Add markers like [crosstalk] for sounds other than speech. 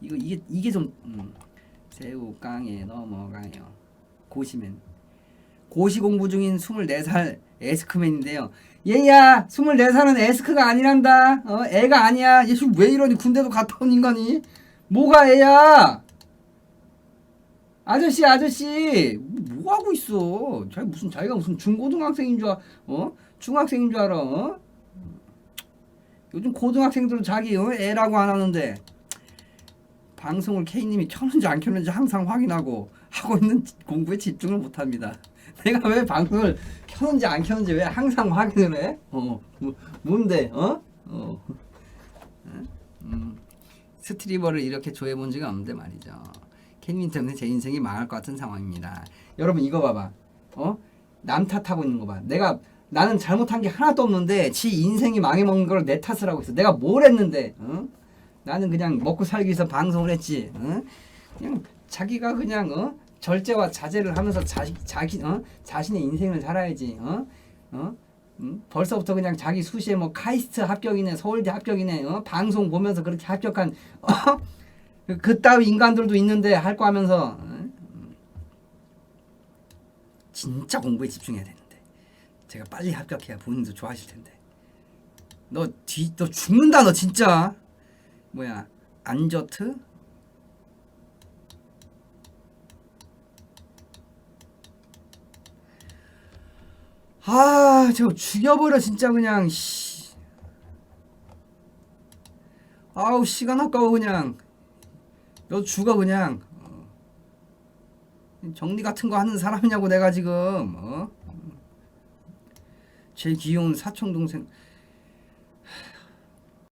이거 이게 이게 좀 음. 새우깡에 넘어가요. 고시맨. 고시 공부 중인 24살 에스크맨인데요. 얘야, 24살은 에스크가 아니란다. 어, 애가 아니야. 얘 지금 왜 이러니? 군대도 갔다 온 인간이. 뭐가 애야? 아저씨, 아저씨, 뭐 하고 있어? 자기 무슨 자기가 무슨 중고등학생인 줄 알, 어? 중학생인 줄 알아? 어? 요즘 고등학생들은 자기 어? 애라고 안 하는데 방송을 K님이 켜는지 안 켜는지 항상 확인하고 하고 있는 공부에 집중을 못합니다. [laughs] 내가 왜 방송을 켜는지 안 켜는지 왜 항상 확인을 해? 어, 뭐, 뭔데? 어? 어. 음, 스트리머를 이렇게 조회 본 적이 없는데 말이죠. K님 때문에 제 인생이 망할 것 같은 상황입니다. 여러분 이거 봐봐. 어? 남 탓하고 있는 거 봐. 내가 나는 잘못한 게 하나도 없는데 지 인생이 망해먹는 걸 내 탓을 하고 있어. 내가 뭘 했는데? 어? 나는 그냥 먹고 살기 위해서 방송을 했지. 어? 그냥 자기가 그냥 어? 절제와 자제를 하면서 자기 자기 어? 자신의 인생을 살아야지. 어? 어? 음? 벌써부터 그냥 자기 수시에 뭐 카이스트 합격이네, 서울대 합격이네, 어? 방송 보면서 그렇게 합격한 어? [laughs] 그 따위 인간들도 있는데 할 거 하면서 어? 음. 진짜 공부에 집중해야 되는데 제가 빨리 합격해야 본인도 좋아하실 텐데 너 뒤 너 죽는다 너 진짜 뭐야 안저트 아 저거 죽여버려 진짜 그냥 씨. 아우 시간 아까워 그냥 너 죽어 그냥 어. 정리 같은 거 하는 사람이냐고 내가 지금 어? 제일 귀여운 사촌 동생